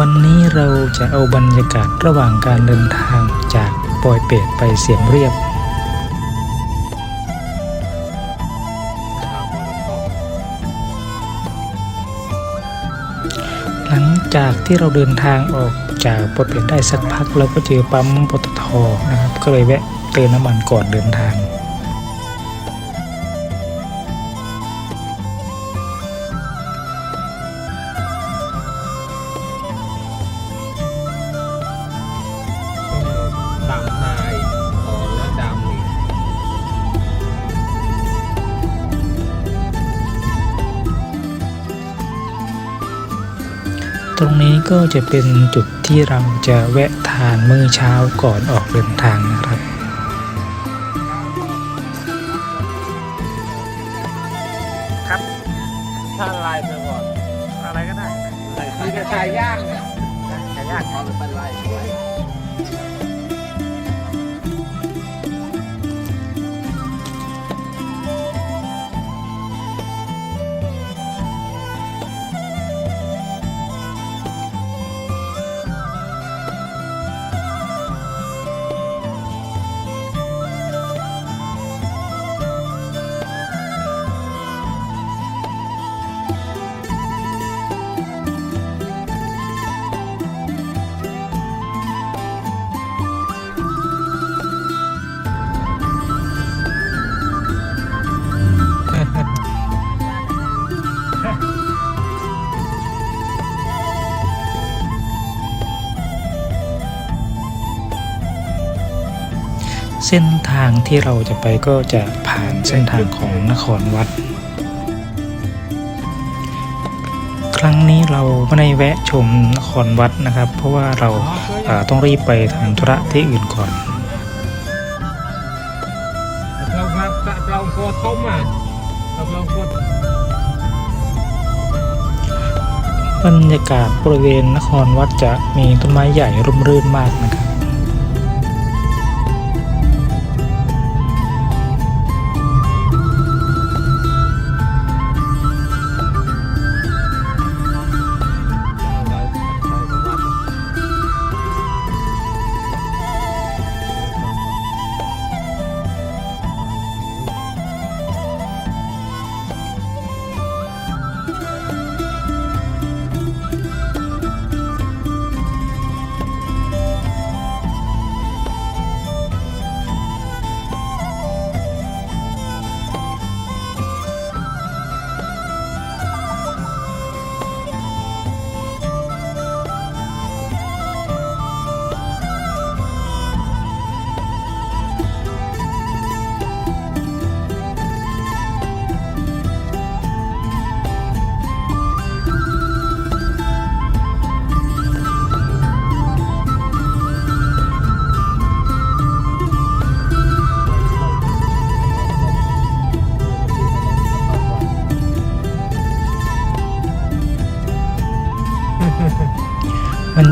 วันนี้เราจะเอาบรรยากาศระหว่างการเดินทางจากปอยเปตไปเสียมเรียบ หลังจากที่เราเดินทางออกจากปอยเปตได้สักพัก เราก็เจอปั๊มปตทนะครับ ก็เลยแวะเติมน้ำมันก่อนเดินทาง ตรงนี้ก็จะเป็นจุดที่เราจะแวะทานมื้อเช้าก่อนออกเดินทางนะครับถ้าลายไปก่อนอะไรก็ได้คือกระชายย่างเนี่ยไก่ย่างเอาไปเป็นลายด้วย ส้นทางที่เราจะไปก็จะผ่านเส้นทางของนครวัด ครั้งนี้เราไม่ได้แวะชมนครวัดนะครับ เพราะว่าเราต้องรีบไปทำธุระที่อื่นก่อนเราขับเราโคตรต้มอะเราเราโคตรบรรยากาศบริเวณนครวัดจะมีต้นไม้ใหญ่ร่มรื่นมากนะครับ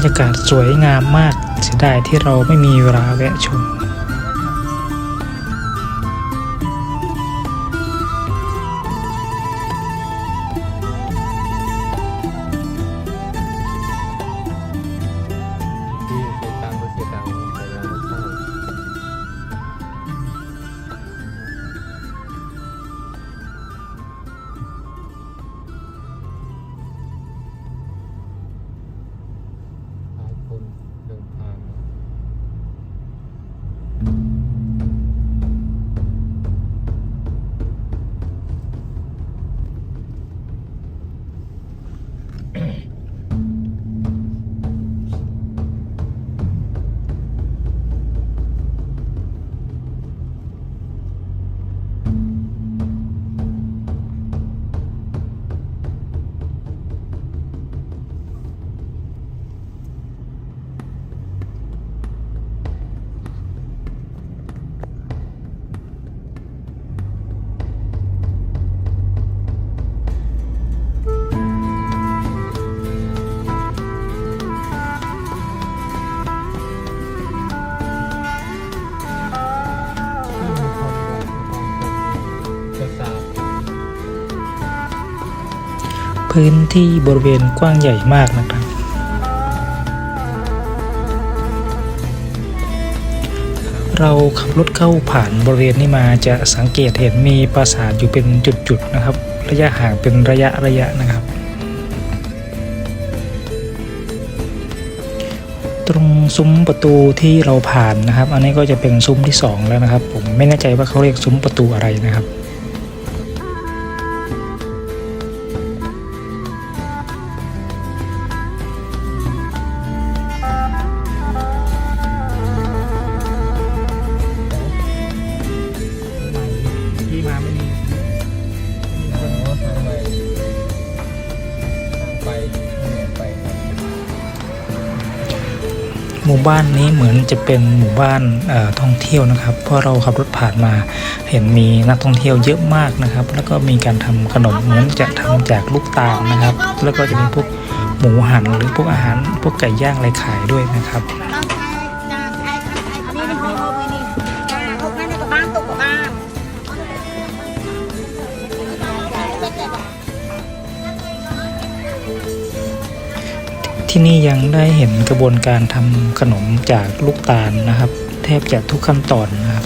รรยากาศสวยงามมากเสียดายที่เราไม่มีเวลาแวะชม พื้นที่บริเวณกว้างใหญ่มากนะครับ เราขับรถเข้าผ่านบริเวณนี้มาจะสังเกตเห็นมีปราสาทอยู่เป็นจุดๆนะครับ ระยะห่างเป็นระยะระยะนะครับ ตรงซุ้มประตูที่เราผ่านนะครับ อันนี้ก็จะเป็นซุ้มที่ 2 แล้วนะครับ ผมไม่แน่ใจว่าเขาเรียกซุ้มประตูอะไรนะครับ หมู่บ้านนี้เหมือนจะเป็นหมู่บ้านท่องเที่ยวนะครับ เพราะเราขับรถผ่านมาเห็นมีนักท่องเที่ยวเยอะมากนะครับ แล้วก็มีการทำขนมเหมือนจะทำจากลูกตาลนะครับ แล้วก็จะมีพวกหมูหันหรือพวกอาหารพวกไก่ย่างอะไรขายด้วยนะครับ ที่นี่ยังได้เห็นกระบวนการทำขนมจากลูกตาลนะครับ แทบจะทุกขั้นตอนนะครับ